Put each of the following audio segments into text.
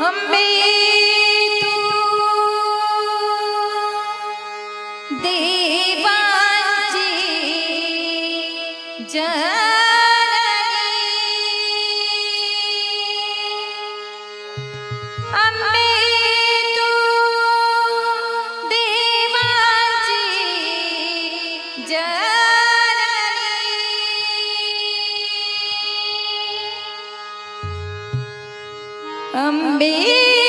Amazing. जननी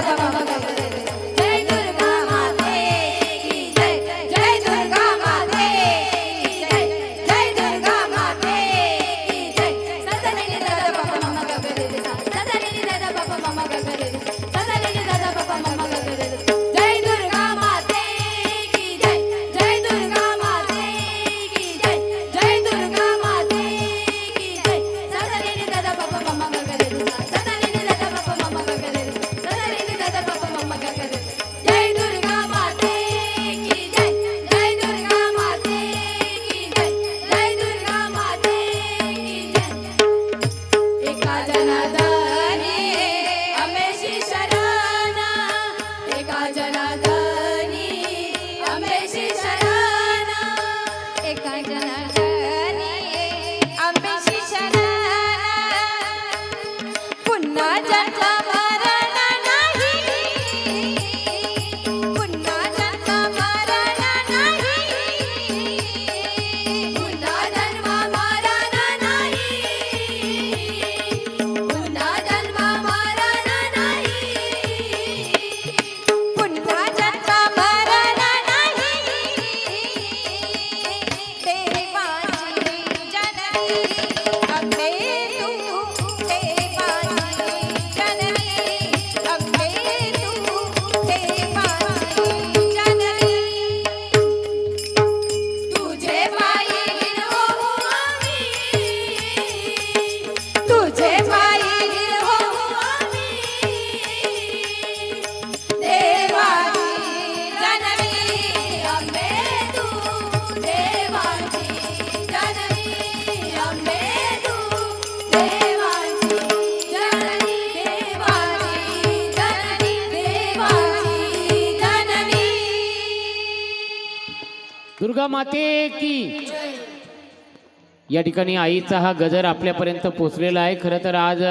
가가 가가 가가. दुर्गा माते की. या ठिकाणी आईचा हा गजर आपल्यापर्यंत पोचलेला आहे. खरं तर आज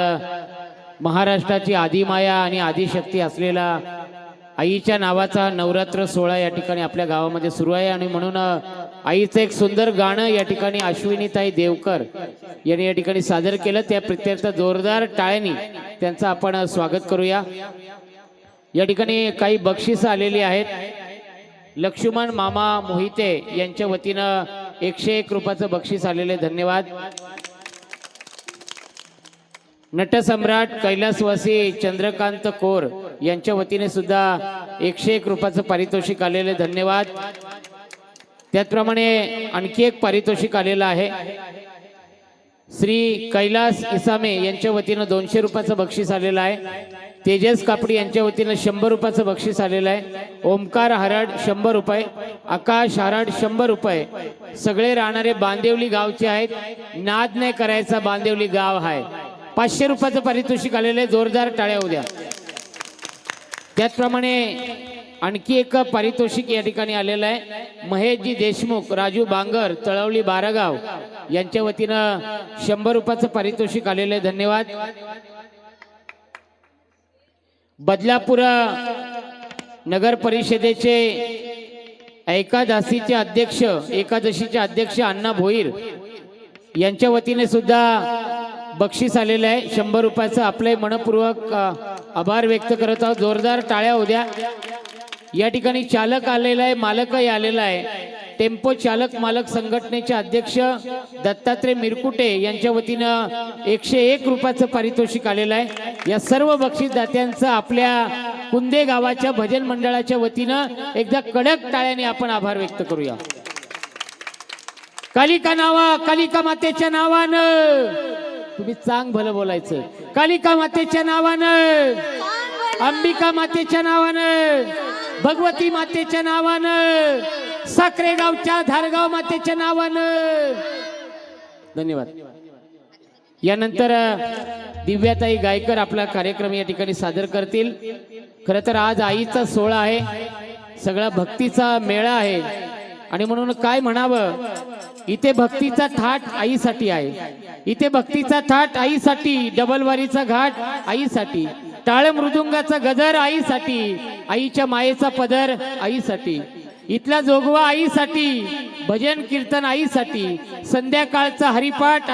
महाराष्ट्राची आदिमाया आणि आदिशक्ती असलेला आईच्या नावाचा नवरात्र सोहळा या ठिकाणी आपल्या गावामध्ये सुरू आहे. आणि म्हणून आईचं एक सुंदर गाणं या ठिकाणी अश्विनीताई देवकर यांनी या ठिकाणी सादर केलं. त्या प्रत्यर्थ जोरदार टाळ्यांनी त्यांचं आपण स्वागत करूया. या ठिकाणी काही बक्षिसं आलेली आहेत. लक्ष्मण मामा मोहिते यांच्या वतीनं एकशे एक रुपयाचं बक्षीस आलेले धन्यवाद. नटसम्राट कैलासवासी चंद्रकांत कोर यांच्या वतीने सुद्धा एकशे एक रुपयाचं पारितोषिक आलेले धन्यवाद. त्याचप्रमाणे आणखी एक पारितोषिक आलेलं आहे. श्री कैलास इसामे यांच्या वतीनं दोनशे रुपयाचं बक्षीस आलेलं आहे. तेजस कापडी यांच्या वतीनं शंभर रुपयाचं बक्षीस आलेलं आहे. ओमकार हराड शंभर रुपये. आकाश हराड शंभर रुपये. सगळे राहणारे बांदेवली गावचे आहेत. नाद नाही करायचा बांदेवली गाव आहे पाचशे रुपयाचं पारितोषिक आलेलं आहे. जोरदार टाळ्या उद्या. त्याचप्रमाणे आणखी एक पारितोषिक या ठिकाणी आलेलं आहे. महेशजी देशमुख राजू बांगर तळवली बारागाव यांच्या वतीनं शंभर रुपयाचं पारितोषिक आलेलं आहे. धन्यवाद. बदलापूर नगर परिषदेचे एकादशीचे अध्यक्ष एकादशीचे अध्यक्ष अण्णा भोईर यांच्या वतीने सुद्धा बक्षीस आलेलं आहे. शंभर रुपयाचं आपले मनपूर्वक आभार व्यक्त करत आहोत. जोरदार टाळ्या उद्या. या ठिकाणी चालक आलेला आहे मालकही आलेला आहे. टेम्पो चालक मालक संघटनेचे अध्यक्ष दत्तात्रय मिरकुटे यांच्या वतीनं एकशे एक रुपयाचं पारितोषिक आलेलं आहे. या सर्व बक्षीसदात्यांचं आपल्या कुंदे गावाच्या भजन मंडळाच्या वतीनं एकदा कडक टाळ्याने आपण आभार व्यक्त करूया. कालिका नावा कालिका मातेच्या नावानं. तुम्ही चांग भलं बोलायचं. कालिका मातेच्या नावानं. अंबिका मातेच्या नावानं. भगवती मातेच्या नावानं. साखरे गावच्या धारगाव मातेच्या नावानं. धन्यवाद. यानंतर दिव्याताई गायकर आपला कार्यक्रम या ठिकाणी सादर करतील. खरं तर आज आईचा सोहळा आहे. सगळा भक्तीचा मेळा आहे. आणि म्हणून काय म्हणावं? इथे भक्तीचा थाट आईसाठी आहे. इथे भक्तीचा थाट आईसाठी डबलवारीचा घाट आईसाठी टाळ मृदुंगाचा गजर आईसाठी आईच्या मायेचा पदर आईसाठी. इथला जोगवा आईसाठी भजन कीर्तन आईसाठी संध्याकाळचा हरिपाठ